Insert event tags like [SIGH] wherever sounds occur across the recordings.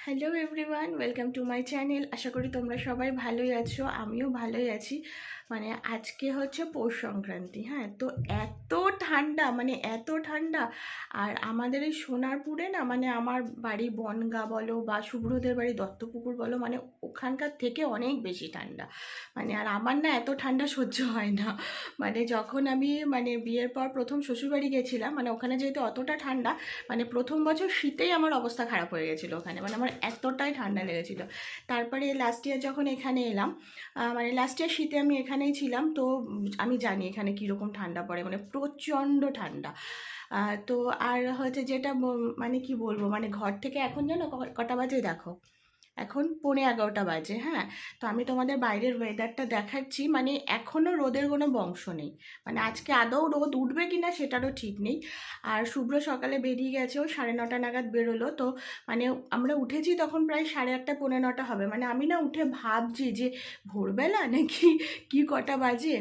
Hello everyone welcome to my channel আশা করি তোমরা সবাই ভালোই আছো, আমিও ভালোই আছি। মানে আজকে হচ্ছে পৌষ সংক্রান্তি হ্যাঁ? তো এত ঠান্ডা মানে এত ঠান্ডা, আর আমাদের এই সোনারপুরে না মানে আমার বাড়ি বনগা বলো বা শুভ্রদের বাড়ি দত্তপুকুর বলো মানে ওখানকার থেকে অনেক বেশি ঠান্ডা। মানে আর আমার না এত ঠান্ডা সহ্য হয় না। মানে যখন আমি মানে বিয়ের পর প্রথম শ্বশুরবাড়ি গেছিলাম মানে ওখানে যেহেতু অতটা ঠান্ডা মানে প্রথম বছর শীতেই আমার অবস্থা খারাপ হয়ে গেছিল ওখানে। মানে আমার এতটাই ঠান্ডা লেগেছিল। তারপরে লাস্ট ইয়ার যখন এখানে এলাম মানে লাস্ট ইয়ার শীতে আমি এখানেই ছিলাম, তো আমি জানি এখানে কীরকম ঠান্ডা পড়ে মানে প্রচণ্ড ঠান্ডা। তো আর হচ্ছে যেটা মানে কি বলব মানে ঘর থেকে এখন যেন কটা বাজে দেখো? এখন পৌনে এগারোটা বাজে হ্যাঁ? তো আমি তোমাদের বাইরের ওয়েদারটা দেখাচ্ছি। মানে এখনও রোদের কোনো বংশ নেই। মানে আজকে আদৌ রোদ উঠবে কি না সেটারও ঠিক নেই। আর শুভ্র সকালে বেরিয়ে গেছে, ও সাড়ে নটা নাগাদ বেরোলো। তো মানে আমরা উঠেছি তখন প্রায় সাড়ে আটটা, পৌনে নটা হবে। মানে আমি না উঠে ভাবছি যে ভোরবেলা নাকি কি কটা বাজে?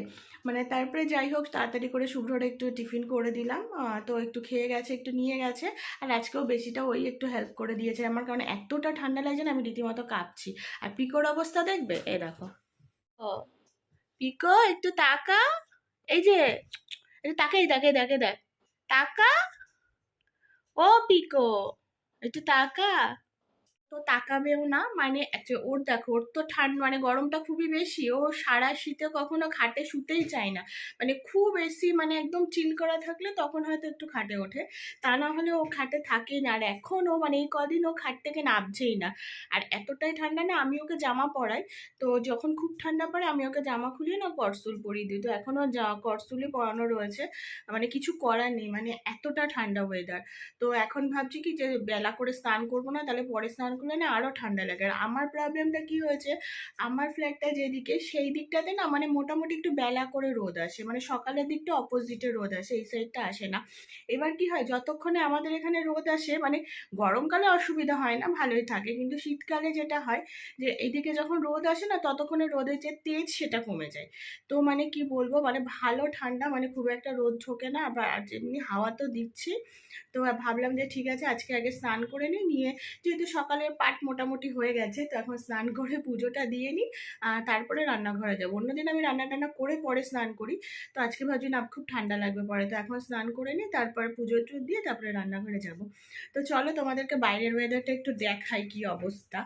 মানে তারপরে যাই হোক তাড়াতাড়ি করে শুভ্রর একটু টিফিন করে দিলাম। তো একটু খেয়ে গেছে একটু নিয়ে গেছে। আর আজকেও বেশিটা ওই একটু হেল্প করে দিয়েছে আমার কারণ এতটা ঠান্ডা লাগছে না আমি রীতিমতো কাঁপছি। আর পিকোর অবস্থা দেখবে? এ দেখো। ও। পিকো একটু তাকা। এই যে তাকাই তাকাই দেখে দেখ। তাকা? ও পিকো একটু তাকা। তো তাকাবেও না মানে ওর দেখো, ওর তো ঠান্ডা মানে গরমটা খুবই বেশি, ও সারা শীতে কখনো খাটে শুতেই চায় না। মানে খুব বেশি মানে একদম চিল করা থাকলে তখন হয়তো একটু খাটে ওঠে। তা না হলে ও খাটে থাকেই না, আর এখন ও মানে এই কদিন ও খাট থেকে নামছেই না। আর এতটাই ঠান্ডা না, আমি ওকে জামা পরাই। তো যখন খুব ঠান্ডা পড়ে, আমি ওকে জামা খুলিয়ে না করসুল পরিয়ে দিই। তো এখনও করসুলই পরানো রয়েছে মানে কিছু করার নেই মানে এতটা ঠান্ডা ওয়েদার তো এখন ভাবছি কি যে বেলা করে স্নান করব না, তাহলে পরে স্নান করলে না আরও ঠান্ডা লাগে। আর আমার প্রবলেমটা কি হয়েছে, আমার ফ্ল্যাটটা যেদিকে, সেই দিকটাতে না মানে মোটামুটি একটু বেলা করে রোদ আসে। মানে সকালের দিকটা অপোজিটে রোদ আসে, এই সাইডটা আসে না। এবার কি হয়, যতক্ষণে আমাদের এখানে রোদ আসে মানে গরমকালে অসুবিধা হয় না, ভালোই থাকে। কিন্তু শীতকালে যেটা হয় যে এইদিকে যখন রোদ আসে না, ততক্ষণে রোদের যে তেজ সেটা কমে যায়। তো মানে কি বলব মানে ভালো ঠান্ডা মানে খুব একটা রোদ ঠোকে না আবার যেমনি হাওয়া তো দিচ্ছি। তো ভাবলাম যে ঠিক আছে, আজকে আগে স্নান করে নিই, নিয়ে যেহেতু সকালের পাট মোটামুটি হয়ে গেছে, তো এখন স্নান করে পুজোটা দিয়ে নিই তারপরে রান্নাঘরে যাব। অন্যদিন আমি রান্না টান্না করে পরে স্নান করি, তো আজকে ভাবছি না, খুব ঠান্ডা লাগবে পরে, তো এখন স্নান করে নিই, তারপরে পুজো দিয়ে তারপরে রান্নাঘরে যাব। তো চলো তোমাদেরকে বাইরের ওয়েদারটা একটু দেখাই কি অবস্থা।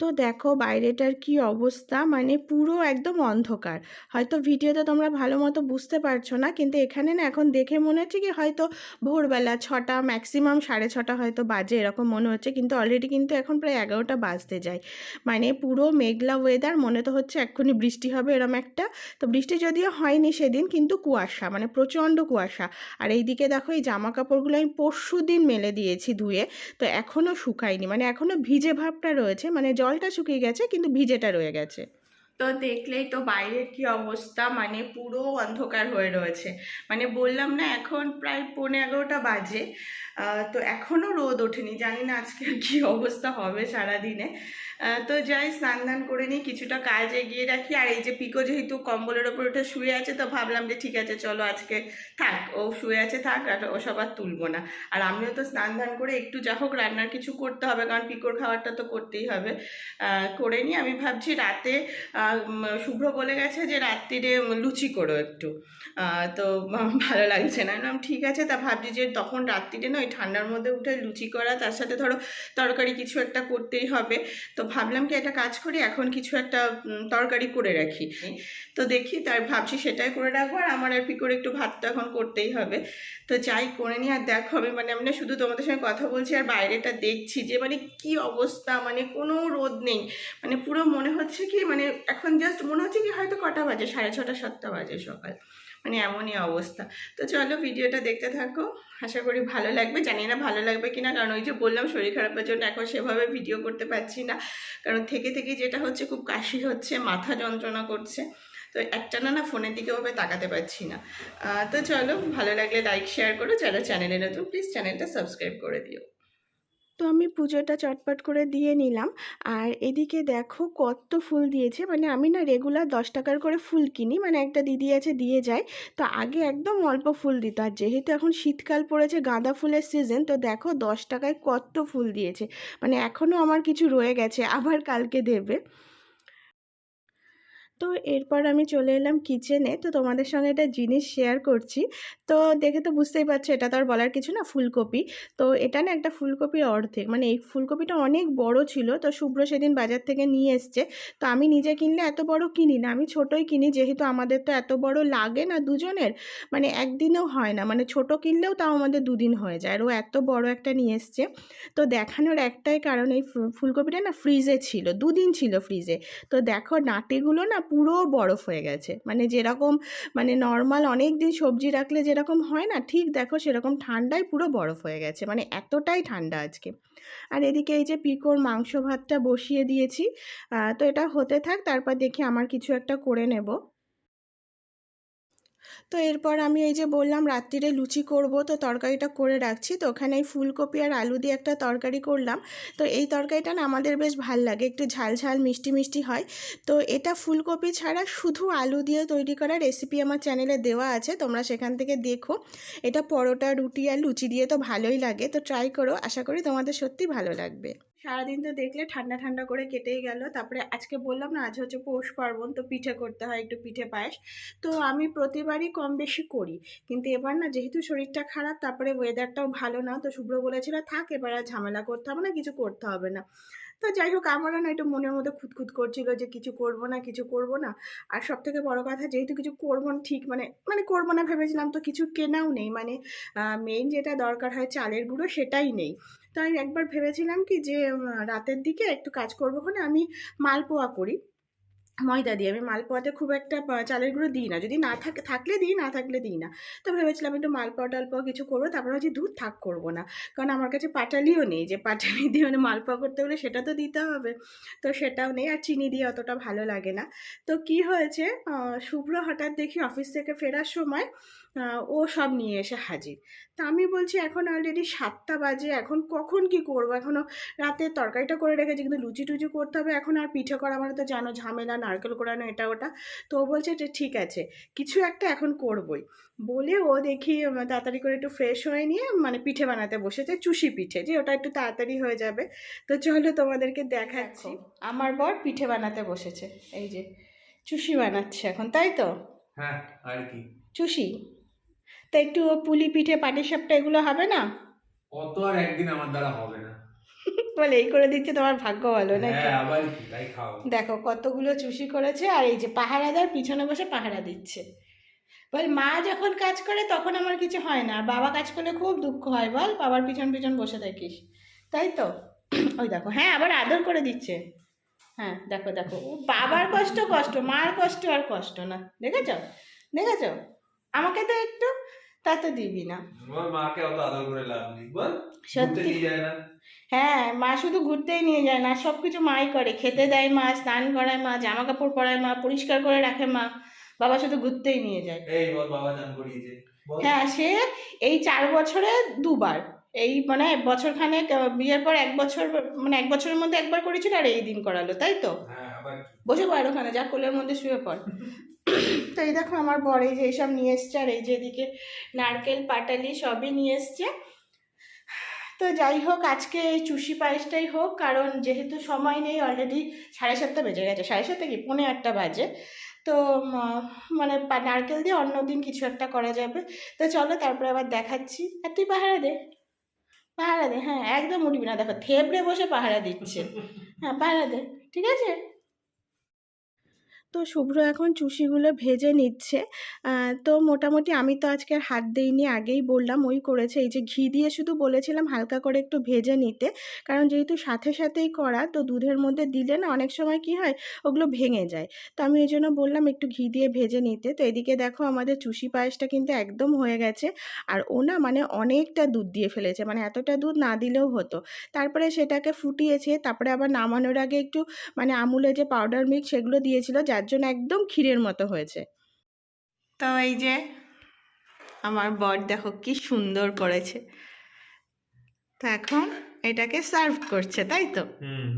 তো দেখো বাইরেটার কি অবস্থা? মানে পুরো একদম অন্ধকার। হয়তো ভিডিওতে তোমরা ভালো মতো বুঝতে পারছ না, কিন্তু এখানে না এখন দেখে মনে হচ্ছে কি হয়তো ভোরবেলা ছটা ম্যাক্সিমাম সাড়ে ছটা হয়তো বাজে এরকম মনে হচ্ছে, কিন্তু অলরেডি কিন্তু এখন প্রায় এগারোটা বাজতে যায়। মানে পুরো মেঘলা ওয়েদার মনে তো হচ্ছে এক্ষুনি বৃষ্টি হবে এরম একটা। তো বৃষ্টি যদিও হয়নি সেদিন, কিন্তু কুয়াশা মানে প্রচণ্ড কুয়াশা। আর এইদিকে দেখো এই জামা কাপড়গুলো আমি পরশু দিন মেলে দিয়েছি ধুয়ে, তো এখনও শুকায়নি। মানে এখনও ভিজে ভাবটা রয়েছে মানে জলটা শুকিয়ে গেছে, কিন্তু ভিজেটা রয়ে গেছে। তো দেখলেই তো বাইরের কি অবস্থা মানে পুরো অন্ধকার হয়ে রয়েছে। মানে বললাম না, এখন প্রায় পৌনে এগারোটা বাজে। তো এখনও রোদ ওঠেনি জানি না আজকে [LAUGHS] কি অবস্থা হবে সারাদিনে। আহ, তো যাই স্নান দান করে নিই কিছুটা কাজ এগিয়ে রাখি। আর এই যে পিকো যেহেতু কম্বলের ওপর উঠে শুয়ে আছে তো ভাবলাম যে ঠিক আছে চলো আজকে থাক ও শুয়ে আছে থাক আর ও সব আর তুলবো না। আর আমিও তো স্নান ধান করে একটু যা হোক রান্নার কিছু করতে হবে কারণ পিকোর খাবারটা তো করতেই হবে। করে নিই। আমি ভাবছি রাতে শুভ্র বলে গেছে যে রাত্রিরে লুচি করো একটু। তো ভালো লাগছে না। ঠিক আছে। তা ভাবছি যে তখন রাত্রিরে না ওই ঠান্ডার মধ্যে উঠে লুচি করা তার সাথে ধরো তরকারি কিছু একটা করতেই হবে। তো ভাবলাম কি একটা কাজ করি এখন কিছু একটা তরকারি করে রাখি। তো দেখি তার ভাবছি সেটাই করে রাখব আর আমার আর কি করে একটু ভাত তো এখন করতেই হবে। তো যাই করে নিই আর দেখো আমি মানে আমি না শুধু তোমাদের সঙ্গে কথা বলছি আর বাইরেটা দেখছি যে মানে কি অবস্থা মানে কোনো রোদ নেই। মানে পুরো মনে হচ্ছে কি মানে এখন জাস্ট মনে হচ্ছে কি হয়তো কটা বাজে সাড়ে ছটা সাতটা বাজে সকাল। মানে এমনই অবস্থা। তো চলো ভিডিওটা দেখতে থাকো। আশা করি ভালো লাগবে। জানি না ভালো লাগবে কিনা, কারণ ওই যে বললাম, শরীর খারাপের জন্য এখন সেভাবে ভিডিও করতে পারছি না। কারণ থেকে থেকে যেটা হচ্ছে, খুব কাশি হচ্ছে, মাথা যন্ত্রণা করছে। তো একটা না না ফোনের দিকে ওভাবে তাকাতে পারছি না। তো চলো, ভালো লাগলে লাইক শেয়ার করো। যারা চ্যানেলে নতুন প্লিজ চ্যানেলটা সাবস্ক্রাইব করে দিও। তো আমি পুজোটা চটপট করে দিয়ে নিলাম। আর এদিকে দেখো কত ফুল দিয়েছে। মানে আমি না রেগুলার দশ টাকার করে ফুল কিনি। মানে একটা দিদি আছে দিয়ে যায়। তো আগে একদম অল্প ফুল দিত। আর যেহেতু এখন শীতকাল পড়েছে, গাঁদা ফুলের সিজন তো দেখো দশ টাকায় কত ফুল দিয়েছে। মানে এখনও আমার কিছু রয়ে গেছে, আবার কালকে দেবে। তো এরপর আমি চলে এলাম কিচেনে তো তোমাদের সঙ্গে একটা জিনিস শেয়ার করছি। তো দেখে তো বুঝতেই পারছ, এটা তো আর বলার কিছু না, ফুলকপি। তো এটা না একটা ফুলকপির অর্ধেক। মানে এই ফুলকপিটা অনেক বড় ছিল, তো শুভ্র সেদিন বাজার থেকে নিয়ে এসছে। তো আমি নিজে কিনলে এত বড় কিনি না, আমি ছোটোই কিনি, যেহেতু আমাদের তো এত বড় লাগে না দুজনের মানে একদিনেও হয় না। মানে ছোট কিনলেও তাও আমাদের দুদিন হয়ে যায়, আর ও এত বড় একটা নিয়ে এসছে। তো দেখানোর একটাই কারণ, এই ফুলকপিটা না ফ্রিজে ছিল, দুদিন ছিল ফ্রিজে তো দেখো, নাটেগুলো না পুরো বরফ হয়ে গেছে। মানে যেরকম মানে নর্মাল অনেক দিন সবজি রাখলে যেরকম হয় না, ঠিক দেখো সেরকম ঠান্ডায় পুরো বরফ হয়ে গেছে। মানে এতটাই ঠান্ডা আজকে। আর এদিকে এই যে পিকোর মাংস ভাতটা বসিয়ে দিয়েছি তো এটা হতে থাক, তারপর দেখি আমার কিছু একটা করে নেব। তো এরপর আমি এই যে বললাম রাত্রিরে লুচি করব, তো তরকারিটা করে রাখছি। তো ওখানে এই ফুলকপি আর আলু দিয়ে একটা তরকারি করলাম। তো এই তরকারিটা না আমাদের বেশ ভালো লাগে, একটু ঝাল ঝাল, মিষ্টি মিষ্টি হয়। তো এটা ফুলকপি ছাড়া শুধু আলু দিয়ে তৈরি করা রেসিপি আমার চ্যানেলে দেওয়া আছে, তোমরা সেখান থেকে দেখো। এটা পরোটা, রুটি আর লুচি দিয়ে তো ভালোই লাগে, তো ট্রাই করো। আশা করি তোমাদের সত্যি ভালো লাগবে। সারাদিন তো দেখলে ঠান্ডা ঠান্ডা করে কেটেই গেল। তারপরে আজকে বললাম না আজ হচ্ছে পৌষ পার্বণ, তো পিঠে করতে হয় একটু পিঠে পায়েস। তো আমি প্রতিবারই কম বেশি করি। কিন্তু এবার না যেহেতু শরীরটা খারাপ, তারপরে ওয়েদারটাও ভালো না, তো শুভ্র বলেছিল, থাক, এবার আর ঝামেলা করতে হবে না, কিছু করতে হবে না। তো যাই হোক, আমারও না একটু মনের মধ্যে খুঁতখুত করছিল যে কিছু করব না, কিছু করব না। আর সব থেকে বড় কথা, যেহেতু কিছু করব না ঠিক মানে মানে করব না ভেবেছিলাম, তো কিছু কেনাও নেই। মানে মেইন যেটা দরকার হয় চালের গুঁড়ো, সেটাই নেই। তো আমি একবার ভেবেছিলাম কি যে রাতের দিকে একটু কাজ করব ওখানে আমি মালপোয়া করি। ময়দা দিয়ে। আমি মালপোয়াতে খুব একটা চালের গুঁড়ো দিই না। যদি না থাকে, থাকলে দিই, না থাকলে দিই না। তো ভেবেছিলাম একটু মালপোয়া টালপোয়া কিছু করব। তারপরে হচ্ছে দুধ থাক, করব না। কারণ আমার কাছে পাটালিও নেই যে, পাটালি দিয়ে মানে মালপোয়া করতে হলে সেটা তো দিতে হবে। তো সেটাও নেই। আর চিনি দিয়ে অতটা ভালো লাগে না। তো কি হয়েছে শুভ্র হঠাৎ দেখি অফিস থেকে ফেরার সময় ও সব নিয়ে এসে হাজির। তা আমি বলছি এখন অলরেডি সাতটা বাজে এখন কখন কি করব? এখনও রাতে তরকারিটা করে রেখেছি কিন্তু লুচি টুচি করতে হবে। এখন আর পিঠে করা মানে তো জানো ঝামেলা নারকেল কোরানো এটা ওটা। তো ও বলছে যে ঠিক আছে কিছু একটা এখন করবই। বলে ও দেখি তাড়াতাড়ি করে একটু ফ্রেশ হয়ে নিয়ে মানে পিঠে বানাতে বসেছে চুষি পিঠে যে ওটা একটু তাড়াতাড়ি হয়ে যাবে। তো চলো তোমাদেরকে দেখাচ্ছি। আমার বর পিঠে বানাতে বসেছে এই যে চুষি বানাচ্ছে এখন তাই তো? হ্যাঁ আর কি। চুষি? তা একটু পুলি পিঠে পাটিসাপটা এগুলো হবে না? অত আর একদিন আমার দ্বারা হবে না। বলে এই করে দিচ্ছে তোমার ভাগ্য ভালো নাকি? হ্যাঁ খাও। দেখো কতগুলো চুষি করেছে আর এই যে পাহারাদার পিছনে বসে পাহারা দিচ্ছে। বল মা যখন কাজ করে তখন আমার কিছু হয় না বাবা কাজ করলে খুব দুঃখ হয় বল বাবার পিছন পিছন বসে থাকিস। তাই তো? [CLEARS THROAT] ওই দেখো হ্যাঁ আবার আদর করে দিচ্ছে। হ্যাঁ দেখো দেখো ও বাবার কষ্ট কষ্ট মার কষ্ট আর কষ্ট না দেখেছ? দেখেছ? আমাকে তো একটু তা তো দিবি না। মাকে অত আদর করে লাভ নেই। বল সত্যি। যায় না? হ্যাঁ মা শুধু ঘুরতেই নিয়ে যায় না সব কিছু মাই করে। খেতে দেয় মা স্নান করায় মা জামা কাপড় পরায় মা পরিষ্কার করে রাখে মা। বাবা শুধু ঘুরতেই নিয়ে যায়। এই বল বাবা চান করিয়েছে। হ্যাঁ সে এই চার বছরে দুবার এই মানে বছরখানেক বিয়ের পর এক বছর মানে এক বছরের মধ্যে একবার করেছিল আর এই দিন করালো তাই তো? হ্যাঁ? বসে পড় ওখানে, যা কোলের মধ্যে শুয়ে পড়। তো এই দেখো আমার বর এই যে এইসব নিয়ে এসছে, আর এই যে এদিকে নারকেল, পাটালি সবই নিয়ে এসছে। তো যাই হোক, আজকে এই চুষি পায়েসটাই হোক, কারণ যেহেতু সময় নেই অলরেডি সাড়ে সাতটা বেজে গেছে। সাড়ে সাতটা কি? পৌনে আটটা বাজে। তো মানে নারকেল দিয়ে অন্য দিন কিছু একটা করা যাবে। তো চলো, তারপরে আবার দেখাচ্ছি। আর তুই পাহারা দে। পাহারা দে হ্যাঁ একদম উঠবি না। দেখো, থেবড়ে বসে পাহারা দিচ্ছে। হ্যাঁ পাহারা দে। ঠিক আছে? তো শুভ্র এখন চুষিগুলো ভেজে নিচ্ছে। তো মোটামুটি আমি তো আজকে হাত দিইনি, আগেই বললাম ওই করেছে। এই যে ঘি দিয়ে শুধু বলেছিলাম হালকা করে একটু ভেজে নিতে। কারণ যেহেতু সাথে সাথেই করা, তো দুধের মধ্যে দিলে না অনেক সময় কি হয়, ওগুলো ভেঙে যায়। তো আমি ওই জন্য বললাম একটু ঘি দিয়ে ভেজে নিতে। তো এদিকে দেখো আমাদের চুষি পায়েসটা কিন্তু একদম হয়ে গেছে। আর ও না মানে অনেকটা দুধ দিয়ে ফেলেছে মানে এতটা দুধ না দিলেও হতো। তারপরে সেটাকে ফুটিয়েছে, তারপরে আবার নামানোর আগে একটু মানে আমুলে যে পাউডার মিল্ক সেগুলো দিয়েছিল, যার জন্য একদম ক্ষীরের মতো হয়েছে। তো এই যে আমার বর দেখো কি সুন্দর করেছে। তো এখন এটাকে সার্ভ করছে তাই তো? হুম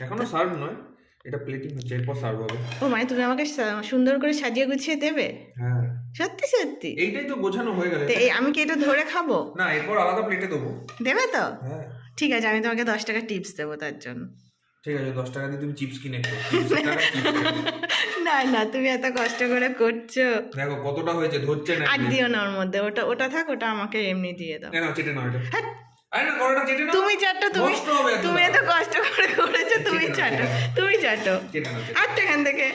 এখনও সার্ভ নয় এটা প্লেটিং হচ্ছে এরপর সার্ভ হবে। ও মানে তুমি আমাকে সুন্দর করে সাজিয়ে গুছিয়ে দেবে? হ্যাঁ। সত্যি সত্যি? এইটাই তো গোছানো হয়ে গেলে তো এই আমি কি এটা ধরে খাব? না এরপর আলাদা প্লেটে দেবো। দেবে তো? হ্যাঁ। ঠিক আছে আমি তোমাকে দশ টাকা টিপস দেবো তার জন্য। ঠিক আছে দশ টাকা দিয়ে তুমি চিপস কিনে খাও। [LAUGHS] না না তুমি এত কষ্ট করে করছ। দেখো কতটা হয়েছে ধরছে না আর দিও না ওর মধ্যে ওটা ওটা থাক ওটা আমাকে এমনি দিয়ে দাও। না চেটে নাও এটা। আরে না করোটা চেটে নাও। তুমি চাটো তুমি তুমি এত কষ্ট করে করেছ তুমি চাটো তুমি চাটো। আটটা এখান থেকে।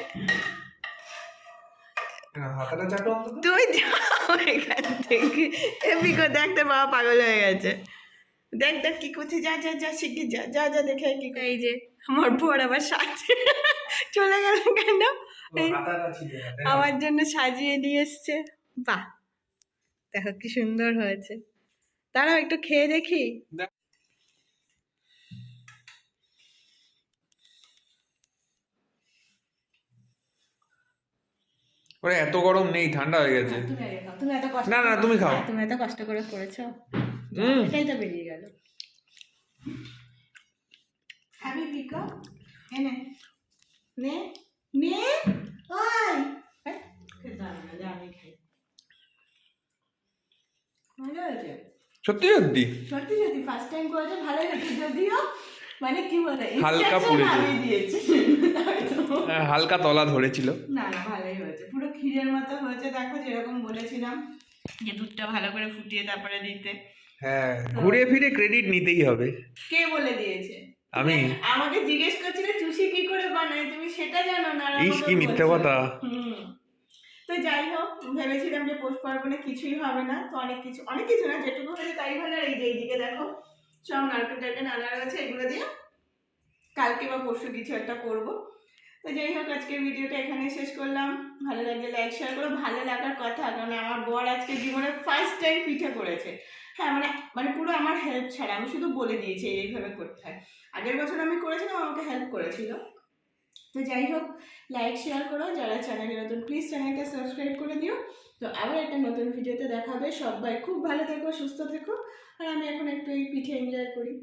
তুমি যাও এখান থেকে। এ বিকো দেখতে বাবা পাগল হয়ে গেছে। দেখ দেখ কি করছে যা যা যা শিখে যা যা যা দেখে কি। এই যে আমার বর আবার সাজে চলে গেল কেন? আমার জন্য সাজিয়ে নিয়ে এসছে। বাহ! দেখো কি সুন্দর হয়েছে। দাঁড়াও একটু খেয়ে দেখি। ওরে এত গরম নেই ঠান্ডা হয়ে গেছে। তুমি তুমি এত কষ্ট না, না, তুমি খাও। হ্যাঁ, তুমি এত কষ্ট করে করেছ। হুম। এটাই তো বেরিয়ে গেল। খাবি পিকো? এনে। নে নে না, সত্যি সত্যি সত্যি সত্যি ফার্স্ট টাইম করেছে ভালো হয়েছে যদিও মানে কি বলে হালকা দিয়েছি হ্যাঁ, হালকা তলা ধরেছিল না না ভালোই হয়েছে পুরো ক্ষীরের মতো হয়েছে দেখো যেরকম বলেছিলাম যে দুধটা ভালো করে ফুটিয়ে তারপরে দিতে হ্যাঁ ঘুরে ফিরে ক্রেডিট নিতেই হবে কে বলে দিয়েছে আমি আমাকে জিজ্ঞেস করছিলে চুষি কি সেটা জানো না আর ইস কি মিথ্যে কথা। তো যাই হোক ভেবেছিলাম যে পার্বণে কিছুই হবে না তো অনেক কিছু অনেক কিছু না যেটুকু হয়েছে তাই ভালো। আর এই যে এইদিকে দেখো সব নারকেল টারকেল রয়েছে এগুলো দিয়ে কালকে বা পরশু কিছু একটা করব। তো যাই হোক আজকের ভিডিওটা এখানে শেষ করলাম। ভালো লাগলে লাইক শেয়ার করো। ভালো লাগার কথা কারণ আমার বর আজকে জীবনে ফার্স্ট টাইম পিঠে করেছে। হ্যাঁ মানে মানে পুরো আমার হেল্প ছাড়া আমি শুধু বলে দিয়েছি এইভাবে করতে। হয় আগের বছর আমি করেছিলাম আমাকে হেল্প করেছিল। তো যাই হোক লাইক শেয়ার করো। যারা চ্যানেলে নতুন প্লিজ চ্যানেলটা সাবস্ক্রাইব করে দিও। তো আবার একটা নতুন ভিডিওতে দেখাবে সবাই খুব ভালো থেকো, সুস্থ থেকো। আর আমি এখন একটু এই পিঠে এনজয় করি।